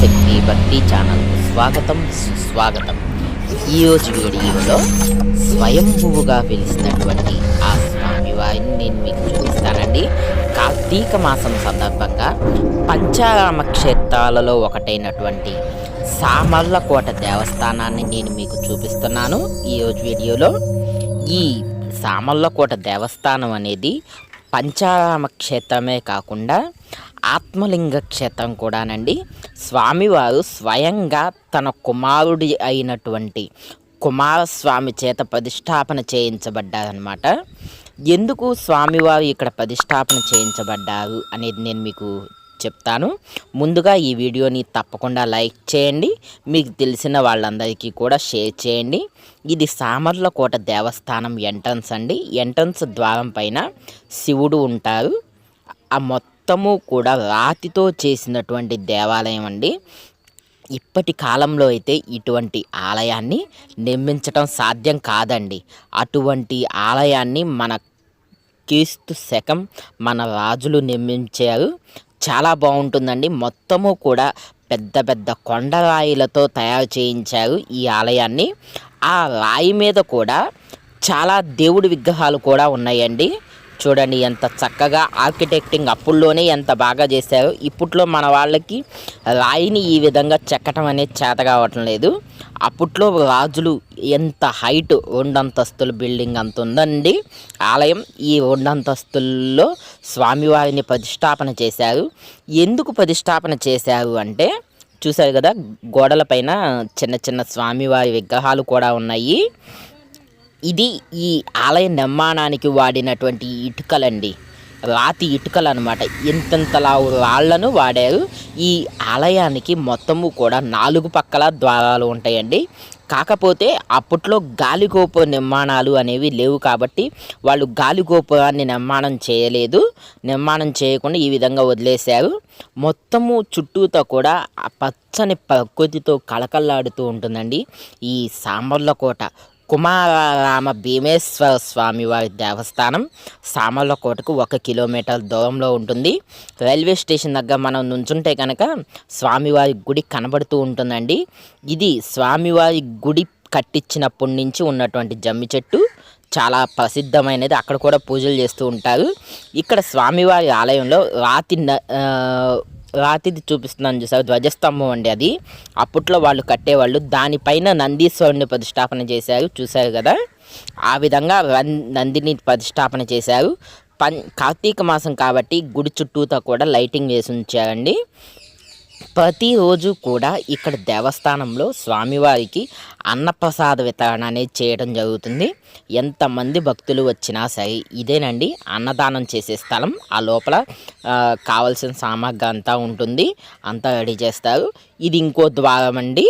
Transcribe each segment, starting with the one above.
శక్తి భక్తి ఛానల్ స్వాగతం సుస్వాగతం. ఈరోజు వీడియోలో స్వయంభువుగా పిలిచినటువంటి ఆ స్వామివారిని నేను మీకు చూపిస్తానండి. కార్తీక మాసం సందర్భంగా పంచారామ క్షేత్రాలలో ఒకటైనటువంటి సామర్లకోట దేవస్థానాన్ని నేను మీకు చూపిస్తున్నాను. ఈరోజు వీడియోలో ఈ సామర్లకోట దేవస్థానం అనేది పంచారామ క్షేత్రమే కాకుండా ఆత్మలింగ క్షేత్రం కూడానండి. స్వామివారు స్వయంగా తన కుమారుడి అయినటువంటి కుమారస్వామి చేత ప్రతిష్టాపన చేయించబడ్డారనమాట ఎందుకు స్వామివారు ఇక్కడ ప్రతిష్టాపన చేయించబడ్డారు అనేది నేను మీకు చెప్తాను. ముందుగా ఈ వీడియోని తప్పకుండా లైక్ చేయండి. మీకు తెలిసిన వాళ్ళందరికీ కూడా షేర్ చేయండి. ఇది సామర్లకోట దేవస్థానం ఎంట్రన్స్ అండి. ఎంట్రన్స్ ద్వారం పైన శివుడు ఉంటారు. ఆ మొత్తం మొత్తము కూడా రాతితో చేసినటువంటి దేవాలయం అండి. ఇప్పటి కాలంలో అయితే ఇటువంటి ఆలయాన్ని నిర్మించటం సాధ్యం కాదండి. అటువంటి ఆలయాన్ని మన క్రీస్తు శకం మన రాజులు నిర్మించారు. చాలా బాగుంటుందండి. మొత్తము కూడా పెద్ద పెద్ద కొండరాయిలతో తయారు చేయించారు ఈ ఆలయాన్ని. ఆ రాయి మీద కూడా చాలా దేవుడి విగ్రహాలు కూడా ఉన్నాయండి. చూడండి ఎంత చక్కగా ఆర్కిటెక్టింగ్ అప్పుల్లోనే ఎంత బాగా చేశారు. ఇప్పట్లో మన వాళ్ళకి రాయిని ఈ విధంగా చెక్కటం అనేది చేత కావటం లేదు. అప్పట్లో రాజులు ఎంత హైట్ రెండంతస్తుల బిల్డింగ్ అంత ఉందండి. ఆలయం ఈ రెండంతస్తుల్లో స్వామివారిని ప్రతిష్టాపన చేశారు. ఎందుకు ప్రతిష్టాపన చేశారు అంటే చూశారు కదా గోడలపైన చిన్న చిన్న స్వామివారి విగ్రహాలు కూడా ఉన్నాయి. ఇది ఈ ఆలయ నిర్మాణానికి వాడినటువంటి ఇటుకలండి. రాతి ఇటుకలు అనమాట ఇంతంతలా రాళ్ళను వాడారు. ఈ ఆలయానికి మొత్తము కూడా నాలుగు పక్కల ద్వారాలు ఉంటాయండి. కాకపోతే అప్పట్లో గాలిగోపు నిర్మాణాలు అనేవి లేవు కాబట్టి వాళ్ళు గాలిగోపురాన్ని నిర్మాణం చేయలేదు. నిర్మాణం చేయకుండా ఈ విధంగా వదిలేశారు. మొత్తము చుట్టూతో కూడా ఆ పచ్చని ప్రకృతితో కళకళలాడుతూ ఉంటుందండి. ఈ సామర్లకోట కుమారరామ భీమేశ్వర స్వామి వారి దేవస్థానం సామర్లకోటకు ఒక కిలోమీటర్ దూరంలో ఉంటుంది. రైల్వే స్టేషన్ దగ్గర మనం నుంచుంటే కనుక స్వామివారి గుడి కనబడుతూ ఉంటుందండి. ఇది స్వామివారి గుడి కట్టించినప్పటి నుంచి ఉన్నటువంటి జమ్మి చెట్టు. చాలా ప్రసిద్ధమైనది. అక్కడ కూడా పూజలు చేస్తూ ఉంటారు. ఇక్కడ స్వామివారి ఆలయంలో రాతి న- రాతిది చూపిస్తున్నాను చూసారు ధ్వజస్తంభం అండి అది. అప్పట్లో వాళ్ళు కట్టేవాళ్ళు. దానిపైన నందీశ్వరుని ప్రతిష్టాపన చేశారు. చూశారు కదా? ఆ విధంగా రం- నందిని ప్రతిష్టాపన చేశారు. పం కార్తీక మాసం కాబట్టి గుడి చుట్టూతో కూడా లైటింగ్ వేసి ఉంచారండి. ప్రతిరోజు కూడా ఇక్కడ దేవస్థానంలో స్వామివారికి అన్నప్రసాద వితరణ అనేది చేయడం జరుగుతుంది. ఎంతమంది భక్తులు వచ్చినా సరే ఇదేనండి. అన్నదానం చేసే స్థలం. ఆ లోపల కావలసిన సామాగ్రి అంతా ఉంటుంది. అంతా రెడీ చేస్తారు. ఇది ఇంకో ద్వారం అండి.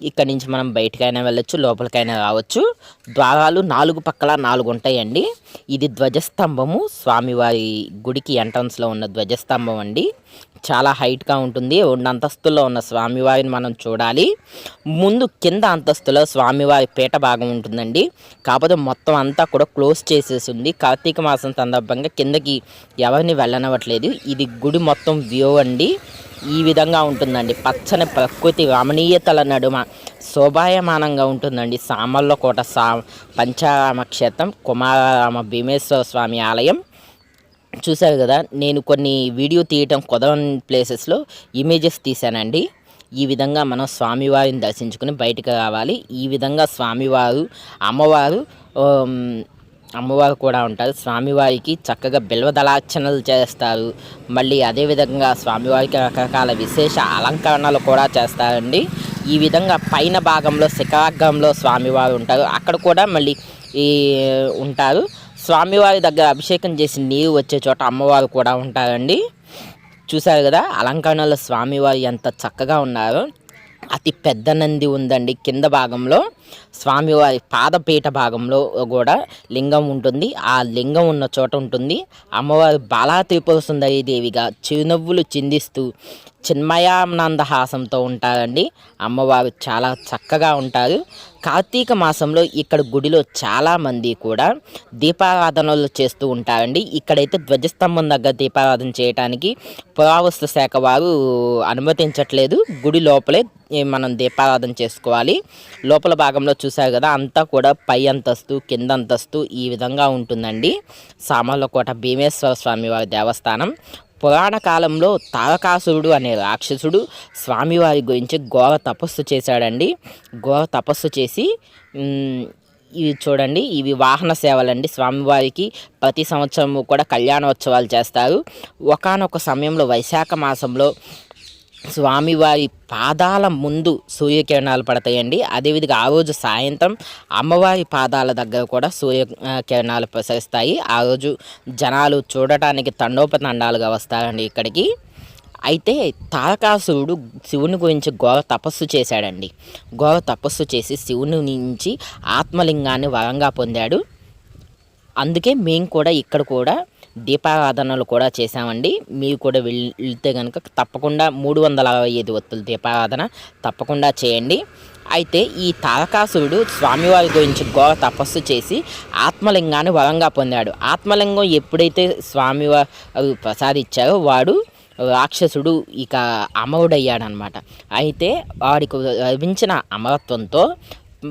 ఇక్కడ నుంచి మనం బయటకైనా వెళ్ళొచ్చు లోపలికైనా రావచ్చు. ద్వారాలు నాలుగు పక్కల నాలుగు ఉంటాయండి. ఇది ధ్వజస్తంభము. స్వామివారి గుడికి ఎంట్రన్స్లో ఉన్న ధ్వజస్తంభం అండి. చాలా హైట్గా ఉంటుంది. రెండు అంతస్తుల్లో ఉన్న స్వామివారిని మనం చూడాలి. ముందు కింద అంతస్తులో స్వామివారి పీట భాగం ఉంటుందండి. కాకపోతే మొత్తం అంతా కూడా క్లోజ్ చేసేసింది కార్తీక మాసం సందర్భంగా కిందకి ఎవరిని వెళ్ళనవట్లేదు ఇది గుడి మొత్తం వ్యూ అండి. ఈ విధంగా ఉంటుందండి. పచ్చని ప్రకృతి రమణీయతల నడుమ శోభాయమానంగా ఉంటుందండి. సామర్లకోట సా పంచారామ క్షేత్రం కుమారరామ భీమేశ్వర స్వామి ఆలయం చూశారు కదా నేను కొన్ని వీడియో తీయటం కుదరని ప్లేసెస్లో ఇమేజెస్ తీశానండి. ఈ విధంగా మనం స్వామివారిని దర్శించుకుని బయటకు రావాలి. ఈ విధంగా స్వామివారు అమ్మవారు అమ్మవారు కూడా ఉంటారు. స్వామివారికి చక్కగా బిల్వదళార్చనలు చేస్తారు. మళ్ళీ అదేవిధంగా స్వామివారికి రకరకాల విశేష అలంకరణలు కూడా చేస్తారండి. ఈ విధంగా పైన భాగంలో శిఖరాగ్రంలో స్వామివారు ఉంటారు. అక్కడ కూడా మళ్ళీ ఈ ఉంటారు. స్వామివారి దగ్గర అభిషేకం చేసి నీరు వచ్చే చోట అమ్మవారు కూడా ఉంటారండి. చూశారు కదా అలంకరణలో స్వామివారు ఎంత చక్కగా ఉన్నారో. అతి పెద్ద నంది ఉందండి కింద భాగంలో. స్వామివారి పాదపీఠ భాగంలో కూడా లింగం ఉంటుంది. ఆ లింగం ఉన్న చోట ఉంటుంది. అమ్మవారు బాలా త్రిపుర సుందరి దేవిగా చిరునవ్వులు చిందిస్తూ చిన్మయానంద హాసంతో ఉంటారండి. అమ్మవారు చాలా చక్కగా ఉంటారు. కార్తీక మాసంలో ఇక్కడ గుడిలో చాలామంది కూడా దీపారాధనలు చేస్తూ ఉంటారండి. ఇక్కడైతే ధ్వజస్తంభం దగ్గర దీపారాధన చేయడానికి పురావస్తు శాఖ వారు అనుమతించట్లేదు. గుడి లోపలే మనం దీపారాధన చేసుకోవాలి. లోపల భాగంలో చూశారు కదా అంతా కూడా పై అంతస్తు కింద అంతస్తు ఈ విధంగా ఉంటుందండి. సామర్లకోట భీమేశ్వర స్వామి వారి దేవస్థానం. పురాణ కాలంలో తారకాసురుడు అనే రాక్షసుడు స్వామివారి గురించి ఘోర తపస్సు చేశాడండి. ఘోర తపస్సు చేసి ఇవి చూడండి ఇవి వాహన సేవలండి. స్వామివారికి ప్రతి సంవత్సరము కూడా కళ్యాణోత్సవాలు చేస్తారు. ఒకానొక సమయంలో వైశాఖ మాసంలో స్వామివారి పాదాల ముందు సూర్యకిరణాలు పడతాయండి. అదేవిధంగా ఆ రోజు సాయంత్రం అమ్మవారి పాదాల దగ్గర కూడా సూర్య కిరణాలు ప్రసరిస్తాయి. ఆ రోజు జనాలు చూడటానికి తండోపతండాలుగా వస్తారండి ఇక్కడికి. అయితే తారకాసురుడు శివుని గురించి ఘోర తపస్సు చేశాడండి. ఘోర తపస్సు చేసి శివుని నుంచి ఆత్మలింగాన్ని వరంగా పొందాడు. అందుకే మేము కూడా ఇక్కడ కూడా దీపారాధనలు కూడా చేశామండి. మీరు కూడా వెళ్తే కనుక తప్పకుండా మూడు వందల అరవై ఐదు ఒత్తుల దీపారాధన తప్పకుండా చేయండి. అయితే ఈ తారకాసురుడు స్వామివారి గురించి ఘోర తపస్సు చేసి ఆత్మలింగాన్ని వరంగా పొందాడు. ఆత్మలింగం ఎప్పుడైతే స్వామివారు ప్రసాదించారో వాడు రాక్షసుడు ఇక అమరుడయ్యాడనమాట. అయితే వాడికి లభించిన అమరత్వంతో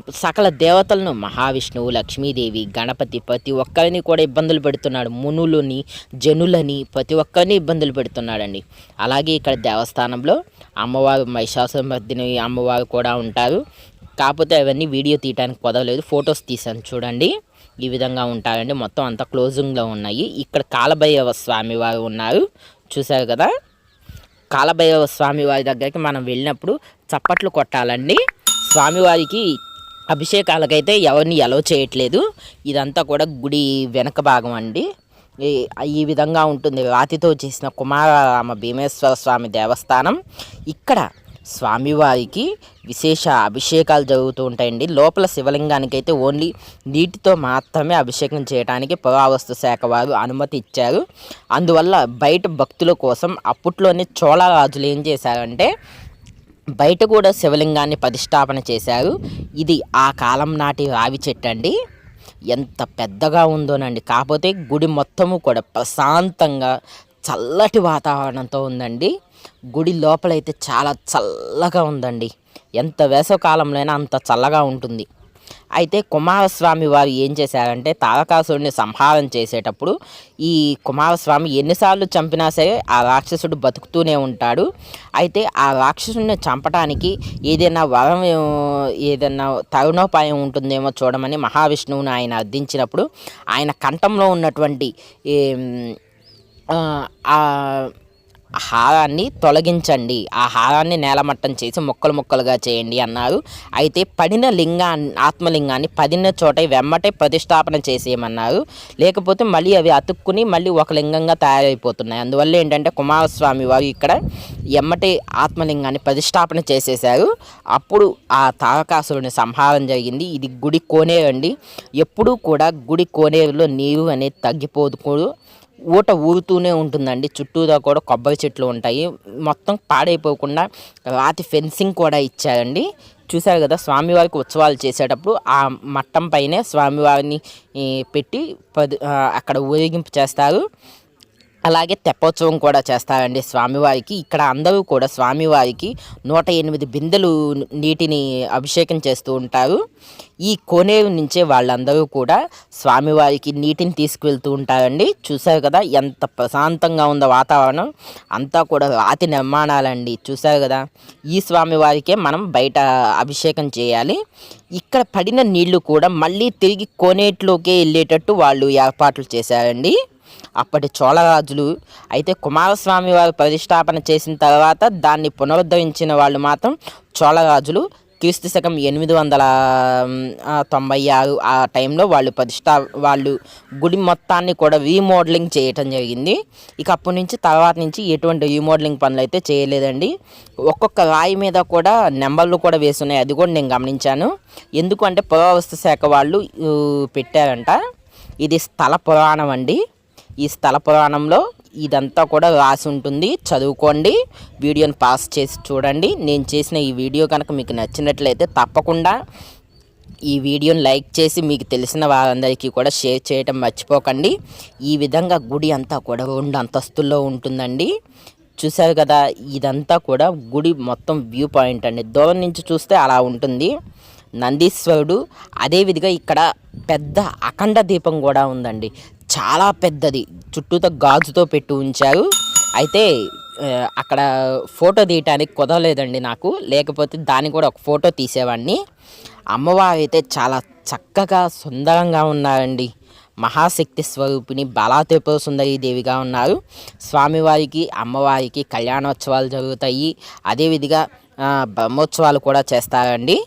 సకల దేవతలను మహావిష్ణువు లక్ష్మీదేవి గణపతి ప్రతి ఒక్కరిని కూడా ఇబ్బందులు పెడుతున్నాడు. మునులని జనులని ప్రతి ఒక్కరిని ఇబ్బందులు పెడుతున్నాడండి. అలాగే ఇక్కడ దేవస్థానంలో అమ్మవారు మహిషాసురమర్దిని అమ్మవారు కూడా ఉంటారు. కాకపోతే అవన్నీ వీడియో తీయడానికి కుదరలేదు. ఫొటోస్ తీసాను చూడండి. ఈ విధంగా ఉంటారండి. మొత్తం అంతా క్లోజింగ్లో ఉన్నాయి. ఇక్కడ కాలభైరవ స్వామి వారు ఉన్నారు. చూశారు కదా? కాలభైరవ స్వామి వారి దగ్గరికి మనం వెళ్ళినప్పుడు చప్పట్లు కొట్టాలండి. స్వామివారికి అభిషేకాలకైతే ఎవరిని ఎలవ్ చేయట్లేదు. ఇదంతా కూడా గుడి వెనక భాగం అండి. ఈ- విధంగా ఉంటుంది. రాతితో చేసిన కుమారరామ భీమేశ్వర స్వామి దేవస్థానం. ఇక్కడ స్వామివారికి విశేష అభిషేకాలు జరుగుతూ ఉంటాయండి. లోపల శివలింగానికి అయితే ఓన్లీ నీటితో మాత్రమే అభిషేకం చేయడానికి పురావస్తు శాఖ వారు అనుమతి ఇచ్చారు. అందువల్ల బయట భక్తుల కోసం అప్పట్లోనే చోళరాజులు ఏం చేశారంటే బయట కూడా శివలింగాన్ని ప్రతిష్టాపన చేశారు. ఇది ఆ కాలం నాటి రావి చెట్టు అండి ఎంత పెద్దగా ఉందోనండి. కాకపోతే గుడి మొత్తము కూడా ప్రశాంతంగా చల్లటి వాతావరణంతో ఉందండి. గుడి లోపలైతే చాలా చల్లగా ఉందండి. ఎంత వేసవకాలంలో అయినా అంత చల్లగా ఉంటుంది. అయితే కుమారస్వామి వారు ఏం చేశారంటే తారకాసురుడిని సంహారం చేసేటప్పుడు ఈ కుమారస్వామి ఎన్నిసార్లు చంపినా సరే ఆ రాక్షసుడు బతుకుతూనే ఉంటాడు. అయితే ఆ రాక్షసుడిని చంపడానికి ఏదైనా వరం ఏదైనా తరుణోపాయం ఉంటుందేమో చూడమని మహావిష్ణువుని ఆయన అర్థించినప్పుడు ఆయన కంఠంలో ఉన్నటువంటి ఆ హారాన్ని తొలగించండి. ఆ హారాన్ని నేలమట్టం చేసి ముక్కలు ముక్కలుగా చేయండి అన్నారు. అయితే పడిన లింగాన్ని ఆత్మలింగాన్ని పడిన చోట వెమ్మటే ప్రతిష్టాపన చేసేయమన్నారు. లేకపోతే మళ్ళీ అవి అతుక్కుని మళ్ళీ ఒక లింగంగా తయారైపోతున్నాయి. అందువల్ల ఏంటంటే కుమారస్వామి వారు ఇక్కడ ఎమ్మటే ఆత్మలింగాన్ని ప్రతిష్టాపన చేసేశారు. అప్పుడు ఆ తారకాసురుని సంహారం జరిగింది. ఇది గుడి కోనేరు అండి. ఎప్పుడూ కూడా గుడి కోనేరులో నీరు అనేది తగ్గిపోదు. ఊట ఊరుతూనే ఉంటుందండి. చుట్టూరా కూడా కొబ్బరి చెట్లు ఉంటాయి. మొత్తం పాడైపోకుండా రాతి ఫెన్సింగ్ కూడా ఇచ్చారండి. చూశారు కదా స్వామివారికి ఉత్సవాలు చేసేటప్పుడు ఆ మట్టం పైనే స్వామివారిని పెట్టి పది అక్కడ ఊరేగింపు చేస్తారు. అలాగే తెప్పోత్సవం కూడా చేస్తారండి స్వామివారికి. ఇక్కడ అందరూ కూడా స్వామివారికి నూట ఎనిమిది బిందెలు నీటిని అభిషేకం చేస్తూ ఉంటారు. ఈ కోనేరు నుంచే వాళ్ళందరూ కూడా స్వామివారికి నీటిని తీసుకువెళ్తూ ఉంటారండి. చూశారు కదా ఎంత ప్రశాంతంగా ఉందో వాతావరణం. అంతా కూడా రాతి నిర్మాణాలండి. చూశారు కదా ఈ స్వామివారికే మనం బయట అభిషేకం చేయాలి. ఇక్కడ పడిన నీళ్ళు కూడా మళ్ళీ తిరిగి కోనేటిలోకే వెళ్ళేటట్టు వాళ్ళు ఏర్పాట్లు చేశారండి. అప్పటి చోళరాజులు అయితే కుమారస్వామి వారు ప్రతిష్టాపన చేసిన తర్వాత దాన్ని పునరుద్ధరించిన వాళ్ళు మాత్రం చోళరాజులు. క్రీస్తు శకం ఎనిమిది వందల తొంభై ఆరు ఆ టైంలో వాళ్ళు ప్రతిష్టా వాళ్ళు గుడి మొత్తాన్ని కూడా రీమోడలింగ్ చేయటం జరిగింది. ఇక అప్పటి నుంచి తర్వాత నుంచి ఎటువంటి రీమోడలింగ్ పనులు అయితే చేయలేదండి. ఒక్కొక్క రాయి మీద కూడా నెంబర్లు కూడా వేస్తున్నాయి. అది కూడా నేను గమనించాను. ఎందుకంటే పురావస్తు శాఖ వాళ్ళు పెట్టారంట. ఇది స్థల పురాణం అండి. ఈ స్థల పురాణంలో ఇదంతా కూడా రాసి ఉంటుంది. చదువుకోండి. వీడియోని పాస్ చేసి చూడండి. నేను చేసిన ఈ వీడియో కనుక మీకు నచ్చినట్లయితే తప్పకుండా ఈ వీడియోని లైక్ చేసి మీకు తెలిసిన వారందరికీ కూడా షేర్ చేయటం మర్చిపోకండి. ఈ విధంగా గుడి అంతా కూడా రెండు అంతస్తుల్లో ఉంటుందండి. చూశారు కదా ఇదంతా కూడా గుడి మొత్తం వ్యూ పాయింట్ అండి. దూరం నుంచి చూస్తే అలా ఉంటుంది. నందీశ్వరుడు అదేవిధంగా ఇక్కడ పెద్ద అఖండ దీపం కూడా ఉందండి. చాలా పెద్దది. చుట్టూతో గాజుతో పెట్టి ఉంచారు. అయితే అక్కడ ఫోటో తీయటానికి కుదరలేదండి నాకు. లేకపోతే దాన్ని కూడా ఒక ఫోటో తీసేవాడిని. అమ్మవారు అయితే చాలా చక్కగా సుందరంగా ఉన్నారండి. మహాశక్తి స్వరూపిణి బలాత్రిపుర సుందరి దేవిగా ఉన్నారు. స్వామివారికి అమ్మవారికి కళ్యాణోత్సవాలు జరుగుతాయి. అదేవిధంగా బ్రహ్మోత్సవాలు కూడా చేస్తారండి.